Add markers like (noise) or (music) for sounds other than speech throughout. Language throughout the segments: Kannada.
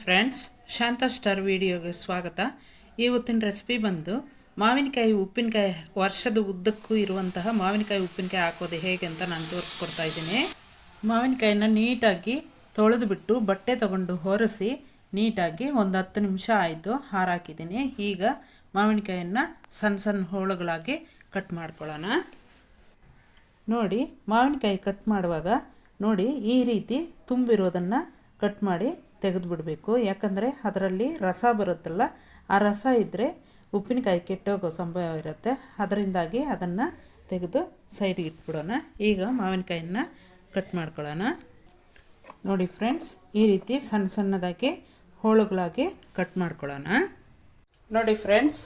ಫ್ರೆಂಡ್ಸ್ ಶಾಂತ ಸ್ಟಾರ್ ವಿಡಿಯೋಗೆ ಸ್ವಾಗತ. ಇವತ್ತಿನ ರೆಸಿಪಿ ಬಂದು ಮಾವಿನಕಾಯಿ ಉಪ್ಪಿನಕಾಯಿ ವರ್ಷದ ಉದ್ದಕ್ಕೂ ಇರುವಂತಹ ಮಾವಿನಕಾಯಿ ಉಪ್ಪಿನಕಾಯಿ ಹಾಕೋದು ಹೇಗೆ ಅಂತ ನಾನು ತೋರಿಸ್ಕೊಡ್ತಾ ಇದ್ದೀನಿ. ಮಾವಿನಕಾಯಿನ ನೀಟಾಗಿ ತೊಳೆದು ಬಿಟ್ಟು ಬಟ್ಟೆ ತಗೊಂಡು ಹೊರಸಿ ನೀಟಾಗಿ ಒಂದು ಹತ್ತು ನಿಮಿಷ ಆಯಿತು ಹಾರಾಕಿದ್ದೀನಿ. ಈಗ ಮಾವಿನಕಾಯಿಯನ್ನು ಸಣ್ಣ ಸಣ್ಣ ಹೋಳುಗಳಾಗಿ ಕಟ್ ಮಾಡ್ಕೊಳ್ಳೋಣ. ನೋಡಿ, ಮಾವಿನಕಾಯಿ ಕಟ್ ಮಾಡುವಾಗ ನೋಡಿ ಈ ರೀತಿ ತುಂಬಿರೋದನ್ನು ಕಟ್ ಮಾಡಿ ತೆಗೆದುಬಿಡಬೇಕು. ಯಾಕಂದರೆ ಅದರಲ್ಲಿ ರಸ ಬರುತ್ತಲ್ಲ, ಆ ರಸ ಇದ್ದರೆ ಉಪ್ಪಿನಕಾಯಿ ಕೆಟ್ಟೋಗೋ ಸಂಭವ ಇರುತ್ತೆ. ಅದರಿಂದಾಗಿ ಅದನ್ನು ತೆಗೆದು ಸೈಡ್ಗೆ ಇಟ್ಬಿಡೋಣ. ಈಗ ಮಾವಿನಕಾಯಿನ ಕಟ್ ಮಾಡ್ಕೊಳ್ಳೋಣ. ನೋಡಿ ಫ್ರೆಂಡ್ಸ್ ಈ ರೀತಿ ಸಣ್ಣ ಸಣ್ಣದಾಗಿ ಹೋಳುಗಳಾಗಿ ಕಟ್ ಮಾಡ್ಕೊಳ್ಳೋಣ. ನೋಡಿ ಫ್ರೆಂಡ್ಸ್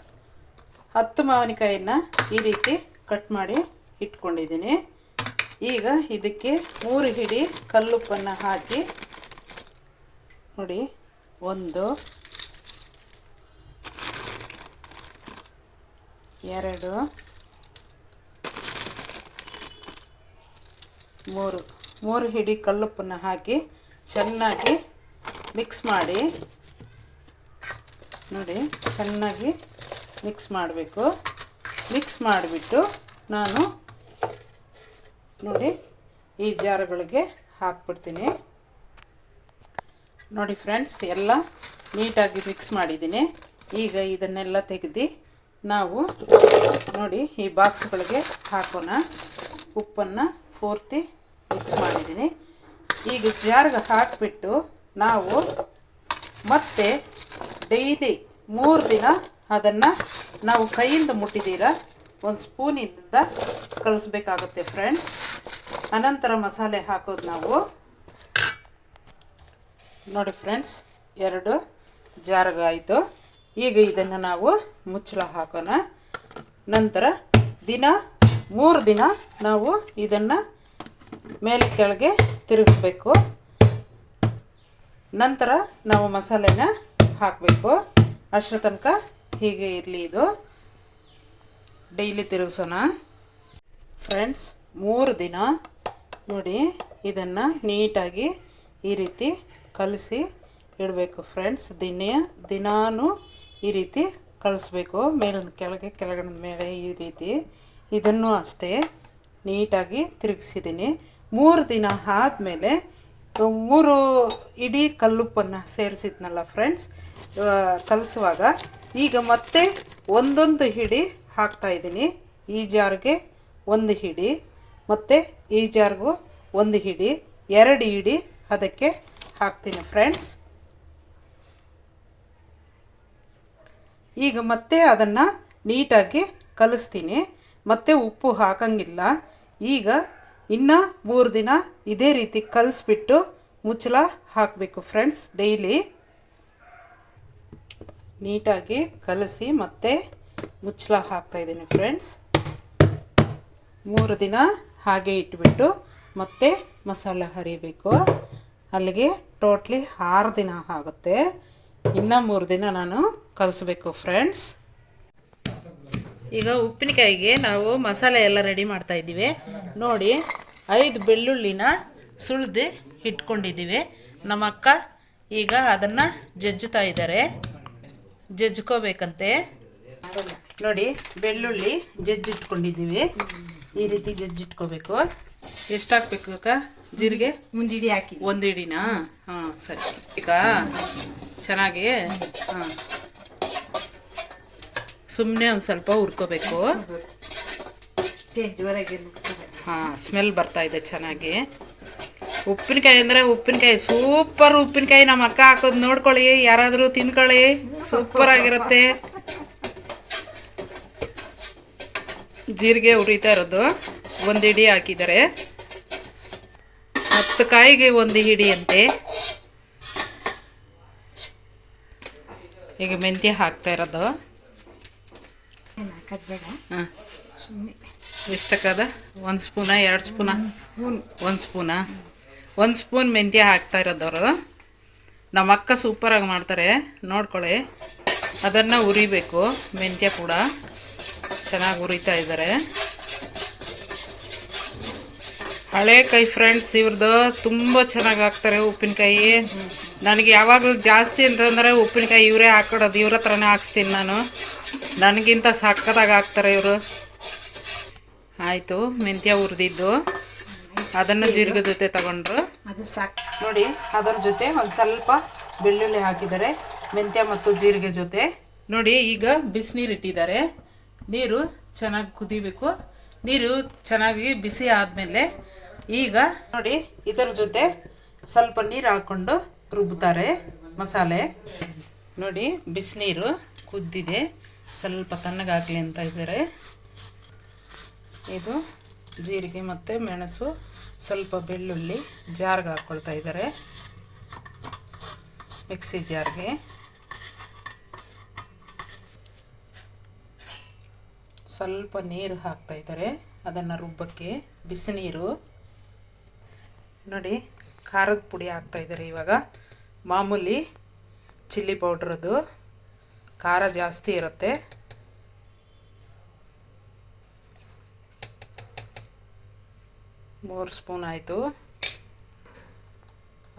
ಹತ್ತು ಮಾವಿನಕಾಯಿನ ಈ ರೀತಿ ಕಟ್ ಮಾಡಿ ಇಟ್ಕೊಂಡಿದ್ದೀನಿ. ಈಗ ಇದಕ್ಕೆ ಮೂರು ಹಿಡಿ ಕಲ್ಲುಪ್ಪನ್ನು ಹಾಕಿ ನೋಡಿ, ಒಂದು, ಎರಡು, ಮೂರು. ಮೂರು ಹಿಡಿ ಕಲ್ಲುಪ್ಪನ್ನು ಹಾಕಿ ಚೆನ್ನಾಗಿ ಮಿಕ್ಸ್ ಮಾಡಿ. ನೋಡಿ, ಚೆನ್ನಾಗಿ ಮಿಕ್ಸ್ ಮಾಡಬೇಕು. ಮಿಕ್ಸ್ ಮಾಡಿಬಿಟ್ಟು ನಾನು ನೋಡಿ ಈ ಜಾರುಗಳಿಗೆ ಹಾಕ್ಬಿಡ್ತೀನಿ. ನೋಡಿ ಫ್ರೆಂಡ್ಸ್ ಎಲ್ಲ ನೀಟಾಗಿ ಮಿಕ್ಸ್ ಮಾಡಿದ್ದೀನಿ. ಈಗ ಇದನ್ನೆಲ್ಲ ತೆಗೆದು ನಾವು ನೋಡಿ ಈ ಬಾಕ್ಸ್ಗಳಿಗೆ ಹಾಕೋಣ. ಉಪ್ಪನ್ನು ಪೂರ್ತಿ ಮಿಕ್ಸ್ ಮಾಡಿದ್ದೀನಿ. ಈಗ ಜಾರ್ಗೆ ಹಾಕಿಬಿಟ್ಟು ನಾವು ಮತ್ತೆ ಡೈಲಿ ಮೂರು ದಿನ ಅದನ್ನು ನಾವು ಕೈಯಿಂದ ಮುಟ್ಟಿದ್ದೀರ, ಒಂದು ಸ್ಪೂನಿಂದ ಕಲಿಸ್ಬೇಕಾಗುತ್ತೆ ಫ್ರೆಂಡ್ಸ್ ಅನಂತರ ಮಸಾಲೆ ಹಾಕೋದು ನಾವು. ನೋಡಿ ಫ್ರೆಂಡ್ಸ್, ಎರಡು ಜಾರಗಾಯಿತು ಈಗ ಇದನ್ನು ನಾವು ಮುಚ್ಚಳ ಹಾಕೋಣ. ನಂತರ ದಿನ, ಮೂರು ದಿನ ನಾವು ಇದನ್ನು ಮೇಲೆ ಕೆಳಗೆ ತಿರುಗಿಸ್ಬೇಕು. ನಂತರ ನಾವು ಮಸಾಲೆನ ಹಾಕಬೇಕು. ಅಷ್ಟರ ತನಕ ಹೀಗೆ ಇರಲಿ ಇದು. ಡೈಲಿ ತಿರುಗಿಸೋಣ. ಫ್ರೆಂಡ್ಸ್, ಮೂರು ದಿನ ನೋಡಿ ಇದನ್ನು ನೀಟಾಗಿ ಈ ರೀತಿ ಕಲಸಿ ಇಡಬೇಕು ಫ್ರೆಂಡ್ಸ್ ದಿನ ದಿನಾನು ಈ ರೀತಿ ಕಲಿಸ್ಬೇಕು. ಮೇಲಿನ ಕೆಳಗೆ ಕೆಳಗಡೆ ಮೇಲೆ ಈ ರೀತಿ. ಇದನ್ನು ಅಷ್ಟೇ ನೀಟಾಗಿ ತಿರುಗಿಸಿದ್ದೀನಿ. ಮೂರು ದಿನ ಆದಮೇಲೆ, ಮೂರು ಇಡೀ ಕಲ್ಲುಪ್ಪನ್ನು ಸೇರಿಸಿದ್ನಲ್ಲ ಫ್ರೆಂಡ್ಸ್ ಕಲಿಸುವಾಗ ಈಗ ಮತ್ತೆ ಒಂದೊಂದು ಹಿಡಿ ಹಾಕ್ತಾಯಿದ್ದೀನಿ ಈ ಜಾರ್ಗೆ ಒಂದು ಹಿಡಿ, ಮತ್ತು ಈ ಜಾರ್ಗೂ ಒಂದು ಹಿಡಿ, ಎರಡು ಹಿಡಿ, ಅದಕ್ಕೆ ಹಾಕ್ತೀನಿ ಫ್ರೆಂಡ್ಸ್. ಈಗ ಮತ್ತೆ ಅದನ್ನು ನೀಟಾಗಿ ಕಲಿಸ್ತೀನಿ. ಮತ್ತೆ ಉಪ್ಪು ಹಾಕಂಗಿಲ್ಲ. ಈಗ ಇನ್ನು ಮೂರು ದಿನ ಇದೇ ರೀತಿ ಕಲಿಸ್ಬಿಟ್ಟು ಮುಚ್ಚಳ ಹಾಕಬೇಕು ಫ್ರೆಂಡ್ಸ್ ಡೈಲಿ. ನೀಟಾಗಿ ಕಲಸಿ ಮತ್ತೆ ಮುಚ್ಚಳ ಹಾಕ್ತಾಯಿದ್ದೀನಿ ಫ್ರೆಂಡ್ಸ್. ಮೂರು ದಿನ ಹಾಗೆ ಇಟ್ಬಿಟ್ಟು ಮತ್ತೆ ಮಸಾಲ ಹರಿಬೇಕು. ಅಲ್ಲಿಗೆ ಟೋಟ್ಲಿ ಆರು ದಿನ ಆಗುತ್ತೆ. ಇನ್ನು ಮೂರು ದಿನ ನಾನು ಕಲಿಸ್ಬೇಕು ಫ್ರೆಂಡ್ಸ್ ಈಗ ಉಪ್ಪಿನಕಾಯಿಗೆ ನಾವು ಮಸಾಲೆ ಎಲ್ಲ ರೆಡಿ ಮಾಡ್ತಾ ಇದ್ದೀವಿ. ನೋಡಿ, ಐದು ಬೆಳ್ಳುಳ್ಳಿನ ಸುಳಿದು ಇಟ್ಕೊಂಡಿದ್ದೀವಿ. ನಮ್ಮ ಅಕ್ಕ ಈಗ ಅದನ್ನು ಜಜ್ಜುತ್ತಾ ಇದ್ದಾರೆ. ಜಜ್ಕೋಬೇಕಂತೆ ನೋಡಿ, ಬೆಳ್ಳುಳ್ಳಿ ಜಜ್ಜಿಟ್ಕೊಂಡಿದ್ದೀವಿ ಈ ರೀತಿ ಜಜ್ಜಿಟ್ಕೋಬೇಕು ಎಷ್ಟು ಹಾಕ್ಬೇಕು ಅಕ್ಕ? ಜೀರಿಗೆ? ಮುಂದಿಡಿ ಹಾಕಿ. ಒಂದು ಇಡಿನಾ ಹಾಂ ಸರಿ. ಈಗ ಚೆನ್ನಾಗಿ ಹಾಂ. ಸುಮ್ಮನೆ ಒಂದು ಸ್ವಲ್ಪ ಹುರ್ಕೋಬೇಕು. ಜೋರಾಗಿ ಹಾಂ ಸ್ಮೆಲ್ ಬರ್ತಾ ಇದೆ ಚೆನ್ನಾಗಿ. ಉಪ್ಪಿನಕಾಯಿ ಅಂದರೆ ಉಪ್ಪಿನಕಾಯಿ ಸೂಪರ್ ಉಪ್ಪಿನಕಾಯಿ. ನಮ್ಮ ಅಕ್ಕ ಹಾಕೋದು ನೋಡ್ಕೊಳ್ಳಿ ಯಾರಾದರೂ ತಿನ್ಕೊಳ್ಳಿ ಸೂಪರ್ ಆಗಿರುತ್ತೆ. ಜೀರಿಗೆ ಉರಿತಾ ಇರೋದು. ಒಂದು ಇಡಿ ಹಾಕಿದ್ದಾರೆ. ಹತ್ತು ಕಾಯಿಗೆ ಒಂದು ಹಿಡಿಯಂತೆ. ಈಗ ಮೆಂತ್ಯ ಹಾಕ್ತಾ ಇರೋದು. ಹಾಂ. ಎಷ್ಟಕ್ಕದ ಒಂದು ಸ್ಪೂನ ಎರಡು ಸ್ಪೂನ? ಸ್ಪೂನ್. ಒಂದು ಸ್ಪೂನ. ಒಂದು ಸ್ಪೂನ್ ಮೆಂತ್ಯ ಹಾಕ್ತಾ ಇರೋದವರು. ನಮ್ಮ ಅಕ್ಕ ಸೂಪರಾಗಿ ಮಾಡ್ತಾರೆ. ನೋಡ್ಕೊಳ್ಳಿ. ಅದನ್ನು ಉರಿಬೇಕು. ಮೆಂತ್ಯ ಕೂಡ ಚೆನ್ನಾಗಿ ಉರಿತಾ ಇದ್ದಾರೆ ಹಳೆ ಕೈ ಫ್ರೆಂಡ್ಸ್ ಇವ್ರದ್ದು ತುಂಬ ಚೆನ್ನಾಗಿ ಹಾಕ್ತಾರೆ ಉಪ್ಪಿನಕಾಯಿ. ನನಗೆ ಯಾವಾಗಲೂ ಜಾಸ್ತಿ ಅಂತಂದರೆ ಉಪ್ಪಿನಕಾಯಿ ಇವರೇ ಹಾಕೊಡೋದು ಇವ್ರ ಹತ್ರನೇ ಹಾಕ್ತೀನಿ ನಾನು. ನನಗಿಂತ ಸಕ್ಕತ್ತಾಗಿ ಹಾಕ್ತಾರೆ ಇವರು. ಆಯಿತು ಮೆಂತ್ಯ ಹುರಿದಿದ್ದು. ಅದನ್ನು ಜೀರಿಗೆ ಜೊತೆ ತಗೊಂಡ್ರು. ಅದು ಸಾಕು ನೋಡಿ ಅದರ ಜೊತೆ ಒಂದು ಸ್ವಲ್ಪ ಬೆಳ್ಳುಳ್ಳಿ ಹಾಕಿದ್ದಾರೆ ಮೆಂತ್ಯ ಮತ್ತು ಜೀರಿಗೆ ಜೊತೆ. ನೋಡಿ ಈಗ ಬಿಸಿನೀರು ಇಟ್ಟಿದ್ದಾರೆ. ನೀರು ಚೆನ್ನಾಗಿ ಕುದಿಬೇಕು. ನೀರು ಚೆನ್ನಾಗಿ ಬಿಸಿ ಆದಮೇಲೆ ಈಗ ನೋಡಿ ಇದರ ಜೊತೆ ಸ್ವಲ್ಪ ನೀರು ಹಾಕ್ಕೊಂಡು ರುಬ್ಬುತ್ತಾರೆ ಮಸಾಲೆ. ನೋಡಿ ಬಿಸಿನೀರು ಕುದ್ದಿದೆ. ಸ್ವಲ್ಪ ತಣ್ಣಗಾಗಲಿ ಅಂತ ಇದ್ದಾರೆ. ಇದು ಜೀರಿಗೆ ಮತ್ತು ಮೆಣಸು, ಸ್ವಲ್ಪ ಬೆಳ್ಳುಳ್ಳಿ ಜಾರ್ಗೆ ಹಾಕ್ಕೊಳ್ತಾ ಇದ್ದಾರೆ. ಮಿಕ್ಸಿ ಜಾರ್ಗೆ. ಸ್ವಲ್ಪ ನೀರು ಹಾಕ್ತಾ ಇದ್ದಾರೆ. ಅದನ್ನು ರುಬ್ಬಕ್ಕೆ ಬಿಸಿ ನೀರು ನೋಡಿ, ಖಾರದ ಪುಡಿ ಹಾಕ್ತಾ ಇದ್ದಾರೆ ಇವಾಗ. ಮಾಮೂಲಿ ಚಿಲ್ಲಿ ಪೌಡ್ರದ್ದು. ಖಾರ ಜಾಸ್ತಿ ಇರುತ್ತೆ. ಮೂರು ಸ್ಪೂನ್ ಆಯಿತು.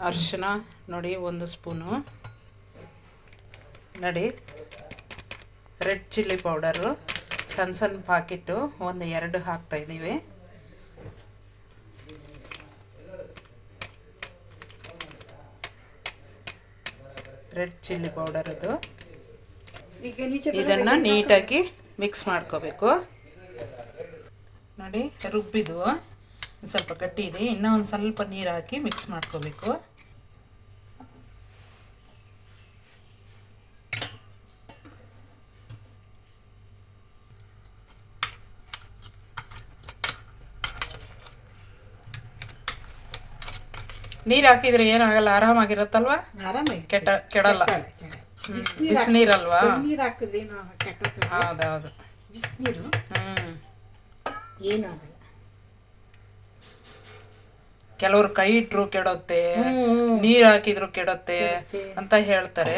ಅರಿಶಿನ ನೋಡಿ, ಒಂದು ಸ್ಪೂನು. ನೋಡಿ, ರೆಡ್ ಚಿಲ್ಲಿ ಪೌಡರು. ಸಣ್ಣ ಸಣ್ಣ ಪಾಕಿಟ್ಟು ಒಂದು ಎರಡು ಹಾಕ್ತಾ ರೆಡ್ ಚಿಲ್ಲಿ ಪೌಡರ್ ಈಗ ನೀಚೆ ಇದನ್ನು ನೀಟಾಗಿ ಮಿಕ್ಸ್ ಮಾಡ್ಕೋಬೇಕು. ನೋಡಿ ರುಬ್ಬಿದು ಸ್ವಲ್ಪ ಗಟ್ಟಿ ಇದೆ. ಇನ್ನೂ ಒಂದು ಸ್ವಲ್ಪ ನೀರು ಹಾಕಿ ಮಿಕ್ಸ್ ಮಾಡ್ಕೋಬೇಕು. ನೀರು ಹಾಕಿದ್ರೆ ಏನಾಗಲ್ಲ ಆರಾಮಾಗಿರುತ್ತಲ್ವಾ? ಆರಾಮಾಗಿ. ಕೆಟ್ಟ ಕೆಡಲ್ಲ. ಬಿಸಿನೀರಲ್ವಾ? ನೀರು ಹಾಕಿದ್ರೇನು ಕೆಟ್ಟೋಗ್ತದೆ ಹೌದೌದು. ಬಿಸಿನೀರು? ಹ್ಮ್. ಏನೂ ಆಗಲ್ಲ. ಕೆಲವರು ಕೈ ಇಟ್ರು ಕೆಡತ್ತೆ ನೀರ್ ಹಾಕಿದ್ರು ಕೆಡತ್ತೆ ಅಂತ ಹೇಳ್ತಾರೆ.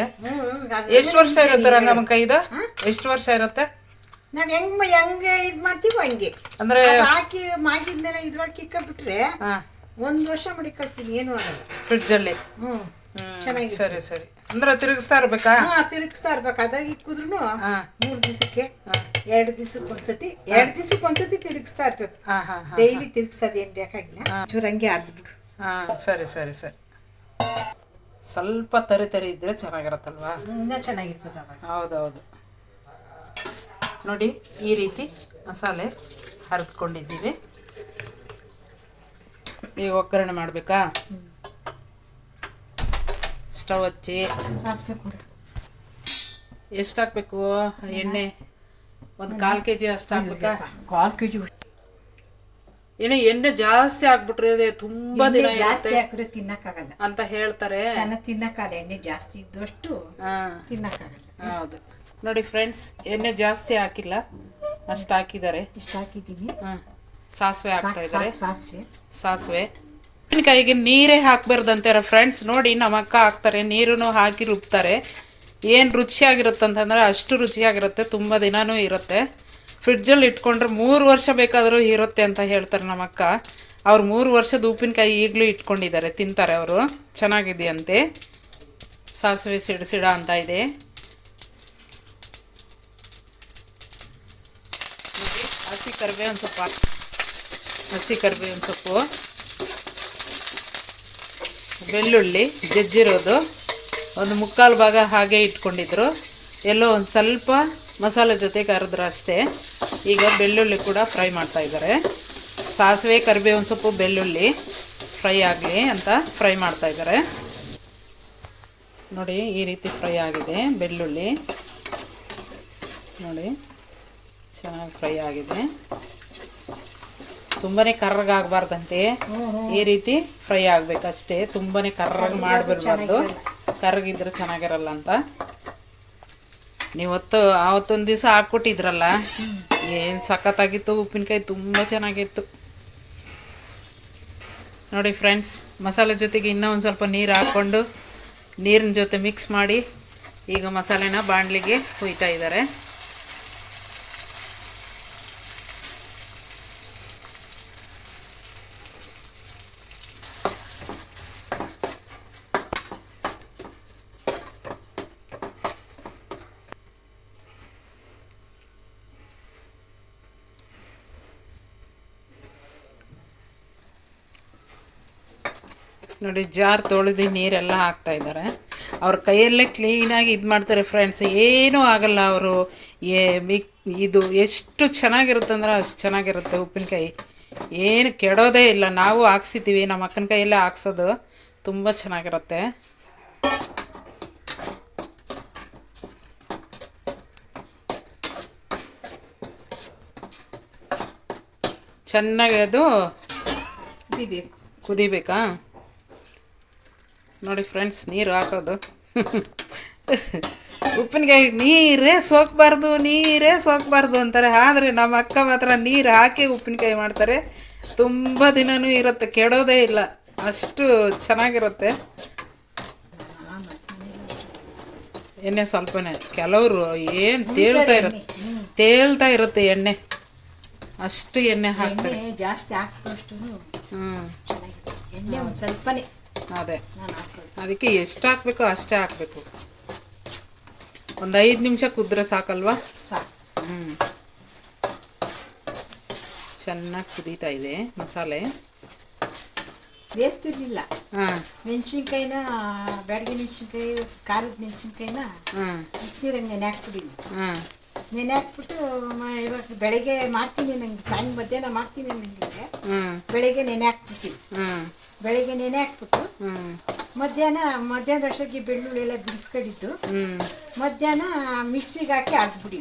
ಎಷ್ಟು ವರ್ಷ ಇರುತ್ತೆ ರಂಗಮ್ಮ ಕೈದ? ಎಷ್ಟು ವರ್ಷ ಇರುತ್ತೆ? ನಾವ್ ಹೆಂಗ್ ಹೆಂಗ್ ಇದ್ ಮಾಡ್ತೀವೋ ಹಂಗೆ. ಅಂದ್ರೆ ಅದ್ ಹಾಕಿ ಮಾಡಿದ್ಮೇಲೆ ಇದ್ರೊಳಗೆ ಕಿಕ್ಕ ಬಿಟ್ರೆ ಹಾ. ಒಂದು ವರ್ಷ ಮಡಿಕಳ್ತೀನಿ ಏನು ಆಗಲ್ಲ. ಫ್ರಿಡ್ಜ್ ಅಲ್ಲಿ ಹ್ಞೂ ಹ್ಮ್ ಸರಿ ಸರಿ. ಅಂದ್ರೆ ತಿರುಗಿಸ್ತಾ ಇರ್ಬೇಕಾ? ಹಾ ತಿರುಗಿಸ್ತಾ ಇರ್ಬೇಕು. ಅದಾಗ ಇಕ್ಕಿದ್ರು ಮೂರು ದಿವಸಕ್ಕೆ ಎರಡು ದಿವಸಕ್ಕೆ ಒಂದ್ಸತಿ ಎರಡು ದಿವಸಕ್ಕೆ ಒಂದ್ಸತಿ ತಿರುಗಿಸ್ತಾ ಇರ್ಬೇಕು. ಹಾ ಹಾ ಹಾ ಡೈಲಿ ತಿರುಗಿಸ್ತದೆ ಏನು ಬೇಕಾಗಿಲ್ಲ. ಚೂರು ಹಂಗೆ ಅರ್ದ್ಬಿಡು ಹಾ ಸರಿ ಸರಿ ಸರಿ. ಸ್ವಲ್ಪ ತರಿ ತರಿ ಇದ್ರೆ ಚೆನ್ನಾಗಿರತ್ತಲ್ವಾ? ಇನ್ನೂ ಚೆನ್ನಾಗಿರ್ತದೆ ಹೌದೌದು. ನೋಡಿ ಈ ರೀತಿ ಮಸಾಲೆ ಹರಿದ್ಕೊಂಡಿದ್ದೀವಿ. ಈಗ ಒಗ್ಗರಣೆ ಮಾಡಬೇಕಾ? ಸ್ಟವ್ ಹಚ್ಚಿ. ಎಷ್ಟು ಹಾಕ್ಬೇಕು ಎಣ್ಣೆ? ಒಂದು ಕಾಲು ಕೆ ಜಿ ಅಷ್ಟು ಹಾಕ್ಬೇಕಾ? ಕಾಲು ಕೆ ಜಿ ಏನೇ ಎಣ್ಣೆ ಜಾಸ್ತಿ ಹಾಕ್ಬಿಟ್ರೆ ಅದೇ ತುಂಬಾ ದಿನ ಜಾಸ್ತಿ ಹಾಕಿದ್ರೆ ತಿನ್ನಕ್ಕಾಗಲ್ಲ. ಅಂತ ಹೇಳ್ತಾರೆ. ಚೆನ್ನಾಗಿ ತಿನ್ನಕ್ಕಾಗಲ್ಲ. ಎಣ್ಣೆ ಜಾಸ್ತಿ ಇದ್ದಷ್ಟು ಹಾ. ತಿನ್ನಕ್ಕಾಗಲ್ಲ. ಹೌದು. ನೋಡಿ ಫ್ರೆಂಡ್ಸ್ ಎಣ್ಣೆ ಜಾಸ್ತಿ ಹಾಕಿಲ್ಲ. ಅಷ್ಟು ಹಾಕಿದ್ದಾರೆ. ಇಷ್ಟು ಹಾಕಿದ್ದೀನಿ. ಹ್ಮ್ ಸಾಸಿವೆ ಹಾಕ್ತಾ ಇದ್ದಾರೆ. ಸಾಸಿವೆ. ಸಾಸಿವೆ. ಉಪ್ಪಿನಕಾಯಿಗೆ ನೀರೇ ಹಾಕ್ಬಾರ್ದಂತಾರೆ ಫ್ರೆಂಡ್ಸ್ ನೋಡಿ ನಮ್ಮ ಅಕ್ಕ ಹಾಕ್ತಾರೆ ನೀರನ್ನು ಹಾಕಿ ರುಬ್ತಾರೆ. ಏನು ರುಚಿಯಾಗಿರುತ್ತಂತಂದ್ರೆ ಅಷ್ಟು ರುಚಿಯಾಗಿರುತ್ತೆ ತುಂಬ ದಿನವೂ ಇರುತ್ತೆ. ಫ್ರಿಡ್ಜಲ್ಲಿ ಇಟ್ಕೊಂಡ್ರೆ ಮೂರು ವರ್ಷ ಬೇಕಾದರೂ ಇರುತ್ತೆ ಅಂತ ಹೇಳ್ತಾರೆ ನಮ್ಮ ಅಕ್ಕ. ಅವ್ರು ಮೂರು ವರ್ಷದ ಉಪ್ಪಿನಕಾಯಿ ಈಗಲೂ ಇಟ್ಕೊಂಡಿದ್ದಾರೆ ತಿಂತಾರೆ ಅವರು. ಚೆನ್ನಾಗಿದೆಯಂತೆ. ಸಾಸಿವೆ ಸಿಡಸಿಡ ಸಿಡ ಅಂತ ಇದೆ. ಹಸಿ ಕರಿಬೇವು ಒಂದು ಹಾಕ್- ಹಸಿ ಕರಿಬೇವಿನ ಸೊಪ್ಪು, ಬೆಳ್ಳುಳ್ಳಿ, ಜಜ್ಜಿರೋದು. ಒಂದು ಮುಕ್ಕಾಲು ಭಾಗ ಹಾಗೆ ಇಟ್ಕೊಂಡಿದ್ರು. ಎಲ್ಲೋ ಒಂದು ಸ್ವಲ್ಪ ಮಸಾಲೆ ಜೊತೆಗೆ ಕರೆದ್ರೆ ಅಷ್ಟೇ. ಈಗ ಬೆಳ್ಳುಳ್ಳಿ ಕೂಡ ಫ್ರೈ ಮಾಡ್ತಾ ಇದ್ದಾರೆ. ಸಾಸಿವೆ, ಕರಿಬೇವಿನ ಸೊಪ್ಪು, ಬೆಳ್ಳುಳ್ಳಿ ಫ್ರೈ ಆಗಲಿ ಅಂತ ಫ್ರೈ ಮಾಡ್ತಾ ಇದ್ದಾರೆ. ನೋಡಿ, ಈ ರೀತಿ ಫ್ರೈ ಆಗಿದೆ. ಬೆಳ್ಳುಳ್ಳಿ ನೋಡಿ, ಚೆನ್ನಾಗಿ ಫ್ರೈ ಆಗಿದೆ. ತುಂಬಾ ಕರ್ರಗಾಗಬಾರ್ದಂತೆ ಈ ರೀತಿ ಫ್ರೈ ಆಗಬೇಕಷ್ಟೇ ತುಂಬಾನೇ ಕರ್ರಗೆ ಮಾಡಿಬಿಡ್ಬಾರ್ದು. ಕರ್ರಗಿದ್ರೆ ಚೆನ್ನಾಗಿರಲ್ಲ ಅಂತ. ನೀವತ್ತು ಆವತ್ತೊಂದು ದಿವಸ ಹಾಕ್ಕೊಟ್ಟಿದ್ರಲ್ಲ ಏನು ಸಖತ್ತಾಗಿತ್ತು? ಉಪ್ಪಿನಕಾಯಿ ತುಂಬಾ ಚೆನ್ನಾಗಿತ್ತು. ನೋಡಿ ಫ್ರೆಂಡ್ಸ್ ಮಸಾಲೆ ಜೊತೆಗೆ ಇನ್ನೂ ಒಂದು ಸ್ವಲ್ಪ ನೀರು ಹಾಕ್ಕೊಂಡು ನೀರಿನ ಜೊತೆ ಮಿಕ್ಸ್ ಮಾಡಿ ಈಗ ಮಸಾಲೆನ ಬಾಣಲಿಗೆ ಹುಯ್ತಾ ಇದ್ದಾರೆ. ನೋಡಿ ಜಾರ್ ತೊಳೆದು ನೀರೆಲ್ಲ ಹಾಕ್ತಾ ಇದ್ದಾರೆ. ಅವ್ರ ಕೈಯಲ್ಲೇ ಕ್ಲೀನಾಗಿ ಇದು ಮಾಡ್ತಾರೆ ಫ್ರೆಂಡ್ಸ್ ಏನೂ ಆಗಲ್ಲ ಅವರು. ಏ ಮಿಕ್ ಇದು ಎಷ್ಟು ಚೆನ್ನಾಗಿರುತ್ತೆ ಅಂದ್ರೆ ಅಷ್ಟು ಚೆನ್ನಾಗಿರುತ್ತೆ ಉಪ್ಪಿನಕಾಯಿ. ಏನು ಕೆಡೋದೇ ಇಲ್ಲ. ನಾವು ಹಾಕ್ಸಿದ್ದೀವಿ. ನಮ್ಮ ಅಕ್ಕನ ಕೈಯಲ್ಲೇ ಹಾಕ್ಸೋದು. ತುಂಬ ಚೆನ್ನಾಗಿರುತ್ತೆ. ಚೆನ್ನಾಗಿ ಅದು ಕುದಿಬೇಕು. ಕುದಿಬೇಕಾ? ನೋಡಿ ಫ್ರೆಂಡ್ಸ್ ನೀರು ಹಾಕೋದು. (laughs) ಉಪ್ಪಿನಕಾಯಿ ನೀರೇ ಸೋಕ್ಬಾರ್ದು ನೀರೇ ಸೋಕ್ಬಾರ್ದು ಅಂತಾರೆ. ಆದರೆ ನಮ್ಮ ಅಕ್ಕ ಮಾತ್ರ ನೀರು ಹಾಕಿ ಉಪ್ಪಿನಕಾಯಿ ಮಾಡ್ತಾರೆ. ತುಂಬ ದಿನವೂ ಇರುತ್ತೆ ಕೆಡೋದೇ ಇಲ್ಲ. ಅಷ್ಟು ಚೆನ್ನಾಗಿರುತ್ತೆ. ಎಣ್ಣೆ ಸ್ವಲ್ಪನೇ. ಕೆಲವರು ಏನು ತೇಳ್ತಾ ಇರುತ್ತೆ. ತೇಳ್ತಾ ಇರುತ್ತೆ ಎಣ್ಣೆ. ಅಷ್ಟು ಎಣ್ಣೆ ಹಾಕ್ತಾರೆ. ಜಾಸ್ತಿ ಹಾಕ್ತಷ್ಟು ಹ್ಞೂ ಎಣ್ಣೆ ಒಂದು ಸ್ವಲ್ಪನೇ. ಅದೇ. ಅದಕ್ಕೆ ಎಷ್ಟು ಹಾಕ್ಬೇಕು ಅಷ್ಟೇ ಹಾಕಬೇಕು. ಒಂದು ಐದು ನಿಮಿಷ ಕುದ್ರೆ ಸಾಕಲ್ವಾ? ಸಾಕು. ಹ್ಞೂ ಚೆನ್ನಾಗಿ ಕುದೀತಾ ಇದೆ ಮಸಾಲೆ. ಬೇಯಿಸ್ತಿರ್ಲಿಲ್ಲ ಹಾಂ. ಮೆಣಸಿನ್ಕಾಯಿನ ಬೆಳಗ್ಗೆ ಮೆಣಸಿನ್ಕಾಯಿ ಖಾರದ ಮೆಣಸಿನ್ಕಾಯಿನ ಹಾಂ. ಬಿಸಿರಂಗೆ ನೆನೆ ಹಾಕ್ಬಿಟ್ಟಿನಿ ಹಾಂ. ನೆನೆ ಹಾಕ್ಬಿಟ್ಟು ಇವಾಗ ಬೆಳಗ್ಗೆ ಮಾಡ್ತೀನಿ ನಂಗೆ ಸಾಯಂ ಮಧ್ಯಾಹ್ನ ಮಾಡ್ತೀನಿ ನಂಗೆ. ಬೆಳಗ್ಗೆ ನೆನೆ ಹಾಕ್ಬಿಡ್ತೀನಿ. ಬೆಳಗ್ಗೆ ನೆನೆ ಹಾಕ್ಬಿಟ್ಟು ಮಧ್ಯಾಹ್ನ ಮಧ್ಯಾಹ್ನ ಅಷ್ಟೊತ್ತಿಗೆ ಬೆಳ್ಳುಳ್ಳಿ ಎಲ್ಲ ಬಿಡಿಸ್ಕೊಂಡಿದ್ದು ಮಧ್ಯಾಹ್ನ ಮಿಕ್ಸಿಗೆ ಹಾಕಿ ಹಾಕ್ಬಿಡಿ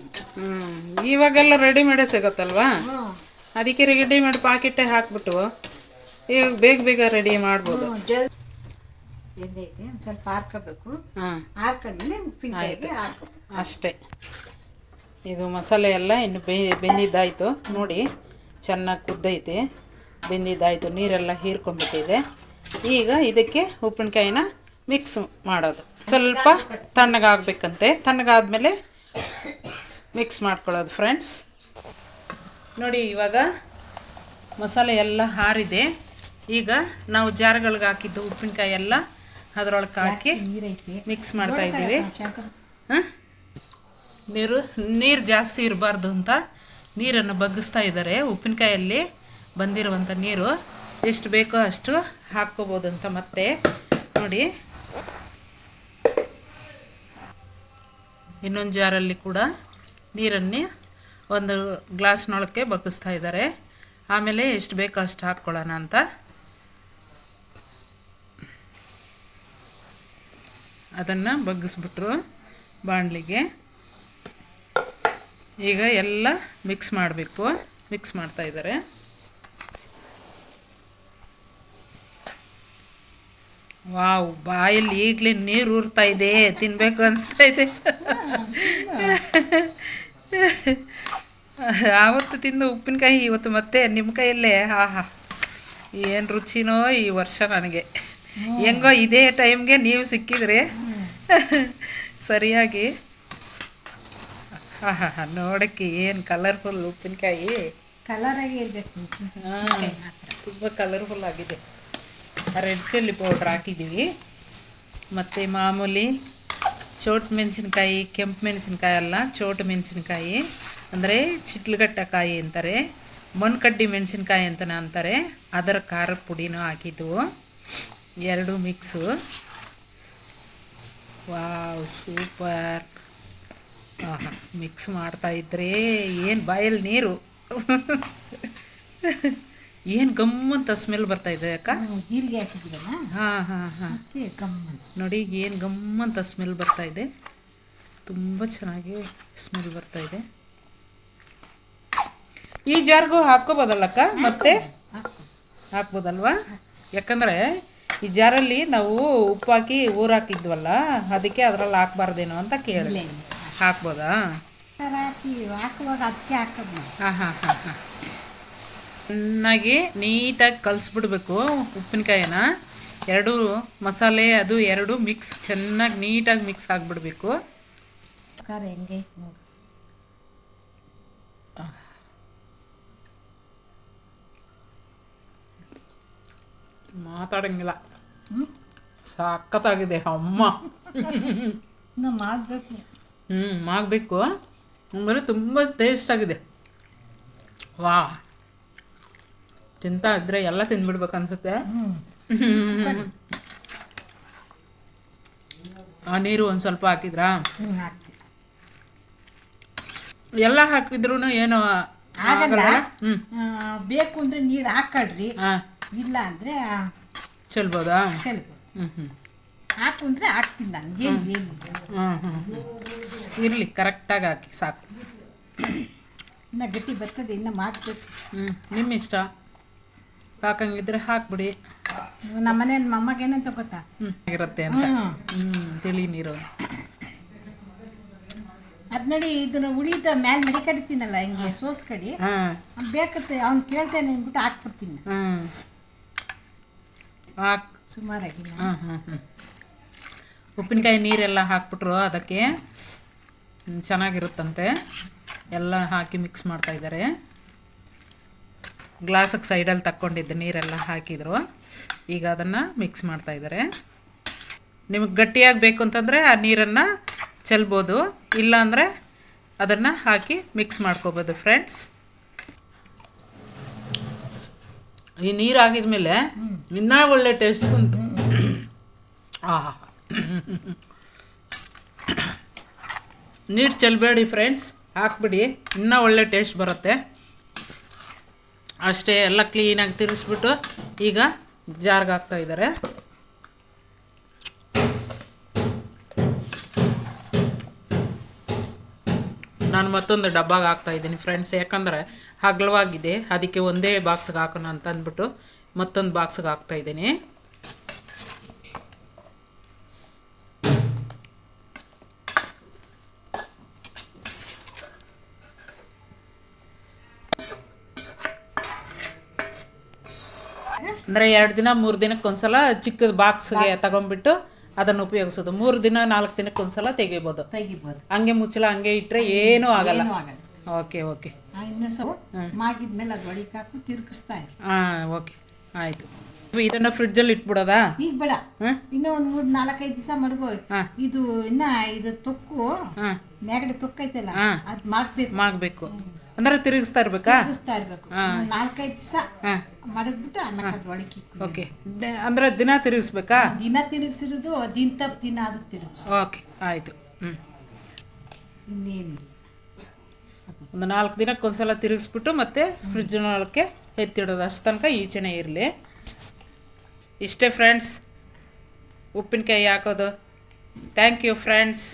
ಇವಾಗೆಲ್ಲ ರೆಡಿಮೇಡೇ ಸಿಗುತ್ತಲ್ವಾ? ಅದಕ್ಕೆ ರೆಡಿಮೇಡ್ ಪಾಕೆಟ್ ಹಾಕ್ಬಿಟ್ಟು ಈಗ ಬೇಗ ಬೇಗ ರೆಡಿ ಮಾಡ್ಬೋದು. ಒಂದು ಸ್ವಲ್ಪ ಹಾರ್ಕೋಬೇಕು ಹಾಂ. ಹಾರ್ಕೊಂಡ್ಮೇಲೆ ಉಪ್ಪಿನಕಾಯಿಗೆ ಹಾಕು ಅಷ್ಟೇ. ಇದು ಮಸಾಲೆ ಎಲ್ಲ ಇನ್ನು ಬೆಂದಿದ್ದಾಯಿತು. ನೋಡಿ ಚೆನ್ನಾಗಿ ಕುದ್ದೈತೆ. ಬೆಂದಿದ್ದಾಯಿತು ನೀರೆಲ್ಲ ಹೀರ್ಕೊಂಡ್ಬಿಟ್ಟಿದೆ. ಈಗ ಇದಕ್ಕೆ ಉಪ್ಪಿನಕಾಯಿನ ಮಿಕ್ಸ್ ಮಾಡೋದು. ಸ್ವಲ್ಪ ತಣ್ಣಗಾಗಬೇಕಂತೆ. ತಣ್ಣಗಾದ್ಮೇಲೆ ಮಿಕ್ಸ್ ಮಾಡ್ಕೊಳ್ಳೋದು ಫ್ರೆಂಡ್ಸ್ ನೋಡಿ ಇವಾಗ ಮಸಾಲೆ ಎಲ್ಲ ಹಾರಿದೆ. ಈಗ ನಾವು ಜಾರ್ಗಳಿಗೆ ಹಾಕಿದ್ದು ಉಪ್ಪಿನಕಾಯಿ ಎಲ್ಲ ಅದರೊಳಗೆ ಹಾಕಿ ಮಿಕ್ಸ್ ಮಾಡ್ತಾ ಇದ್ದೀವಿ. ಹಾಂ? ನೀರು ನೀರು ಜಾಸ್ತಿ ಇರಬಾರ್ದು ಅಂತ ನೀರನ್ನು ಬಗ್ಗಿಸ್ತಾ ಇದ್ದಾರೆ ಉಪ್ಪಿನಕಾಯಲ್ಲಿ. ಬಂದಿರುವಂಥ ನೀರು ಎಷ್ಟು ಬೇಕೋ ಅಷ್ಟು ಹಾಕ್ಕೋಬೋದು ಅಂತ ಮತ್ತೆ ನೋಡಿ. ಇನ್ನೊಂದು ಜಾರಲ್ಲಿ ಕೂಡ ನೀರನ್ನೇ ಒಂದು ಗ್ಲಾಸ್ನೊಳಕ್ಕೆ ಬಗ್ಗಿಸ್ತಾ ಇದ್ದಾರೆ. ಆಮೇಲೆ ಎಷ್ಟು ಬೇಕೋ ಅಷ್ಟು ಹಾಕ್ಕೊಳ್ಳೋಣ ಅಂತ. ಅದನ್ನು ಬಗ್ಗಿಸ್ಬಿಟ್ರು ಬಾಣಲಿಗೆ. ಈಗ ಎಲ್ಲ ಮಿಕ್ಸ್ ಮಾಡಬೇಕು. ಮಿಕ್ಸ್ ಮಾಡ್ತಾ ವಾವ್ ಬಾಯಲ್ಲಿ ಈಗಲೇ ನೀರು ಊರ್ತಾ ಇದೆ ತಿನ್ಬೇಕು ಅನಿಸ್ತಾ ಇದೆ. ಆವತ್ತು ತಿಂದು ಉಪ್ಪಿನಕಾಯಿ ಇವತ್ತು ಮತ್ತೆ ನಿಮ್ಮ ಕೈಯಲ್ಲೇ. ಆಹಾ ಏನು ರುಚಿನೋ ಈ ವರ್ಷ ನನಗೆ. ಹೆಂಗೋ ಇದೇ ಟೈಮ್ಗೆ ನೀವು ಸಿಕ್ಕಿದ್ರಿ ಸರಿಯಾಗಿ. ಹಾ ನೋಡೋಕ್ಕೆ ಏನು ಕಲರ್ಫುಲ್ ಉಪ್ಪಿನಕಾಯಿ. ಕಲರಾಗಿ ಇರಬೇಕು. ಹಾಂ ತುಂಬ ಕಲರ್ಫುಲ್ ಆಗಿದೆ. ರೆಡ್ ಚಿಲ್ಲಿ ಪೌಡ್ರ್ ಹಾಕಿದ್ದೀವಿ ಮತ್ತು ಮಾಮೂಲಿ ಚೋಟ್ ಮೆಣಸಿನ್ಕಾಯಿ, ಕೆಂಪು ಮೆಣಸಿನ್ಕಾಯಿ ಅಲ್ಲ, ಚೋಟ್ ಮೆಣಸಿನ್ಕಾಯಿ, ಅಂದರೆ ಚಿಟ್ಲಗಟ್ಟಕಾಯಿ ಅಂತಾರೆ, ಮಣ್ಕಡ್ಡಿ ಮೆಣಸಿನ್ಕಾಯಿ ಅಂತಲೇ ಅಂತಾರೆ, ಅದರ ಖಾರದ ಪುಡಿನೂ ಹಾಕಿದ್ವು ಎರಡು ಮಿಕ್ಸು ವಾವ್, ಸೂಪರ್. ಮಿಕ್ಸ್ ಮಾಡ್ತಾ ಇದ್ರೆ ಏನು ಬಾಯಲ್ಲಿ ನೀರು? (laughs) ಏನು ಗಮ್ಮಂತ ಸ್ಮೆಲ್ ಬರ್ತಾ ಇದೆ ಅಕ್ಕ? ಜೀರಿಗೆ ಹಾಕಿದ್ದೀವಲ್ಲ? ಹಾಂ ಹಾಂ ಹಾಂ. ನೋಡಿ ಏನು ಗಮ್ಮಂತ ಸ್ಮೆಲ್ ಬರ್ತಾ ಇದೆ. ತುಂಬ ಚೆನ್ನಾಗಿ ಸ್ಮೆಲ್ ಬರ್ತಾ ಇದೆ. ಈ ಜಾರ್ಗೂ ಹಾಕ್ಕೋಬೋದಲ್ಲಕ್ಕ ಮತ್ತೆ? ಹಾಕ್ಬೋದಲ್ವಾ? ಯಾಕಂದರೆ ಈ ಜಾರಲ್ಲಿ ನಾವು ಉಪ್ಪು ಹಾಕಿ ಊರು ಹಾಕಿದ್ವಲ್ಲ ಅದಕ್ಕೆ ಅದರಲ್ಲಿ ಹಾಕ್ಬಾರ್ದೇನೋ ಅಂತ ಕೇಳಿ ಹಾಕ್ಬೋದಾ? ಹಾಕಿ ಹಾಕುವಾಗ ಅದಕ್ಕೆ ಹಾಕೋದು ಹಾಂ ಹಾಂ ಹಾಂ ಹಾಂ. ಚೆನ್ನಾಗಿ ನೀಟಾಗಿ ಕಲಿಸ್ಬಿಡ್ಬೇಕು ಉಪ್ಪಿನಕಾಯಿನ. ಎರಡು ಮಸಾಲೆ ಅದು ಎರಡು ಮಿಕ್ಸ್ ಚೆನ್ನಾಗಿ ನೀಟಾಗಿ ಮಿಕ್ಸ್ ಆಗಿಬಿಡ್ಬೇಕು. ಖಾರ ಹೆಂಗೆ? ಮಾತಾಡಂಗಿಲ್ಲ. ಹ್ಞೂ ಸಖತ್ತಾಗಿದೆ ಅಮ್ಮ. ಹ್ಞೂ ಮಾಗಬೇಕು ಅಂದರೆ ತುಂಬ ಟೇಸ್ಟ್ ಆಗಿದೆ. ವಾ ತಿಂತಾ ಇದ್ರೆ ಎಲ್ಲ ತಿಂದ್ಬಿಡ್ಬೇಕು ಅನ್ಸುತ್ತೆ. ಆ ನೀರು ಒಂದು ಸ್ವಲ್ಪ ಹಾಕಿದ್ರಾ? ಎಲ್ಲ ಹಾಕಿದ್ರು ಏನು ಆಗಲ್ಲ? ಬೇಕು ಅಂದ್ರೆ ನೀರು ಹಾಕಡ್ರಿ. ಇಲ್ಲ ಅಂದ್ರೆ ಚೆಲ್ಬೋದಾ? ಹಾಕು ಅಂದ್ರೆ ಹಾಕ್ತೀನಿ ಇರಲಿ ಕರೆಕ್ಟಾಗಿ ಹಾಕಿ ಸಾಕು. ಇನ್ನು ಗಟ್ಟಿ ಬರ್ತದೆ ಇನ್ನು ಮಾಡ್ಬೇಕು. ಹ್ಞೂ ನಿಮ್ಮ ಇಷ್ಟ ಹಾಕಂಗಿದ್ರೆ ಹಾಕ್ಬಿಡಿ. ನಮ್ಮ ಮನೇಲಿ ಮೊಮ್ಮಗ ಏನಂತ ಗೊತ್ತಾ? ಇರುತ್ತೆ ಅಂತ. ತಿಳಿ ನೀರು. ಅದ್ ನೋಡಿ ಇದನ್ನ ಉಳಿದ ಮ್ಯಾಲೆ ಮಡಿಕಡಿತೀನಲ್ಲ ಹಿಂಗೆ ಸೋಸ್ ಕಡಿ ಹಾಂ. ಬೇಕತ್ತೆ ಅವ್ನು ಕೇಳ್ತೇನೆ ಅಂದ್ಬಿಟ್ಟು ಹಾಕ್ಬಿಡ್ತೀನಿ ಹಾಕ್. ಸುಮಾರಾಗಿ ಉಪ್ಪಿನಕಾಯಿ ನೀರೆಲ್ಲ ಹಾಕ್ಬಿಟ್ರು ಅದಕ್ಕೆ. ಚೆನ್ನಾಗಿರುತ್ತಂತೆ. ಎಲ್ಲ ಹಾಕಿ ಮಿಕ್ಸ್ ಮಾಡ್ತಾ ಇದ್ದಾರೆ. ಗ್ಲಾಸಿಗೆ ಸೈಡಲ್ಲಿ ತಕ್ಕೊಂಡಿದ್ದೆ ನೀರೆಲ್ಲ ಹಾಕಿದ್ರು. ಈಗ ಅದನ್ನು ಮಿಕ್ಸ್ ಮಾಡ್ತಾ ಇದ್ದಾರೆ ನಿಮಗೆ ಗಟ್ಟಿಯಾಗಿ ಬೇಕು ಅಂತಂದರೆ ಆ ನೀರನ್ನು ಚೆಲ್ಬೋದು. ಇಲ್ಲಾಂದರೆ ಅದನ್ನು ಹಾಕಿ ಮಿಕ್ಸ್ ಮಾಡ್ಕೋಬೋದು ಫ್ರೆಂಡ್ಸ್ ಈ ನೀರು ಹಾಕಿದ್ಮೇಲೆ ಇನ್ನೂ ಒಳ್ಳೆ ಟೇಸ್ಟ್ ಬಂತು. ಆಹಾ ನೀರು ಚೆಲ್ಲಬೇಡಿ ಫ್ರೆಂಡ್ಸ್ ಹಾಕ್ಬಿಡಿ. ಇನ್ನೂ ಒಳ್ಳೆ ಟೇಸ್ಟ್ ಬರುತ್ತೆ. ಅಷ್ಟೇ ಎಲ್ಲ ಕ್ಲೀನಾಗಿ ತಿರುಗಿಸ್ಬಿಟ್ಟು ಈಗ ಜಾರ್ಗೆ ಹಾಕ್ತಾ ಇದ್ದಾರೆ. ನಾನು ಮತ್ತೊಂದು ಡಬ್ಬಾಗೆ ಹಾಕ್ತಾ ಇದ್ದೀನಿ ಫ್ರೆಂಡ್ಸ್ ಯಾಕಂದರೆ ಹಗಲವಾಗಿದೆ. ಅದಕ್ಕೆ ಒಂದೇ ಬಾಕ್ಸ್ಗೆ ಹಾಕೋಣ ಅಂತ ಅಂದ್ಬಿಟ್ಟು ಮತ್ತೊಂದು ಬಾಕ್ಸ್ಗೆ ಹಾಕ್ತಾ ಇದ್ದೀನಿ. ಅಂದರೆ ಎರಡು ದಿನ ಮೂರು ದಿನಕ್ಕೆ ಒಂದ್ಸಲ ಚಿಕ್ಕದ ಬಾಕ್ಸ್ಗೆ ತಗೊಂಡ್ಬಿಟ್ಟು ಅದನ್ನು ಉಪಯೋಗಿಸೋದು. ಮೂರು ದಿನ ನಾಲ್ಕು ದಿನಕ್ಕೆ ಒಂದ್ಸಲ ತೆಗಿಬೋದು. ತೆಗಿಬೋದು. ಹಂಗೆ ಮುಚ್ಚಲ ಹಂಗೆ ಇಟ್ಟರೆ ಏನೂ ಆಗಲ್ಲ. ಆಗಲ್ಲ. Okay okay. ಮಾಗಿದ್ಮೇಲೆ ಅದು ಒಳಗೆ ಹಾಕು ತಿರುಗಿಸ್ತಾ ಇರು. ಹಾಂ ಓಕೆ. ಆಯಿತು. ಫ್ರಿಡ್ಜ್ ಅಲ್ಲಿ ಇಟ್ಬಿಡೋದಾ? ಈಗ ಬೇಡ. ಇನ್ನೂ ಒಂದು ಮೂರು ನಾಲ್ಕೈದು ದಿವಸ ಮಡ್ಗೋ. ಇದು ಇನ್ನ ಇದು ತೊಕ್ಕು ಹಾಂ. ಮ್ಯಾಗಡೆ ತೊಕ್ಕೈತಲ್ಲ. ಅದು ಮಾಗ್ಬೇಕು. ಮಾಡಬೇಕು ಅಂದರೆ ತಿರುಗಿಸ್ತಾ ಇರ್ಬೇಕಾ? ನಾಲ್ಕೈದು ದಿವಸ ಮಡಗ್ಬಿಟ್ಟು ಆಮೇಲೆ ಅದು ಒಳಗೆ ಓಕೆ ಅಂದ್ರೆ ದಿನ ತಿರುಗಿಸ್ಬೇಕಾ? ದಿನ ತಿರುಗಿಸಿರೋದು ದಿನ ತಪ್ಪು ದಿನ ಆದ್ರೂ ತಿರುಗಿಸ್. ಓಕೆ ಆಯಿತು. ಹ್ಞೂ ಇನ್ನೇನು? ಒಂದು ನಾಲ್ಕು ದಿನಕ್ಕೆ ಒಂದ್ಸಲ ತಿರುಗಿಸ್ಬಿಟ್ಟು ಮತ್ತೆ ಫ್ರಿಜ್ನೊಳಕ್ಕೆ ಎತ್ತಿಡೋದು. ಅಷ್ಟು ತನಕ ಈಚೆನೇ ಇರಲಿ. ಇಷ್ಟೇ ಫ್ರೆಂಡ್ಸ್ ಉಪ್ಪಿನಕಾಯಿ ಹಾಕೋದು. Thank you friends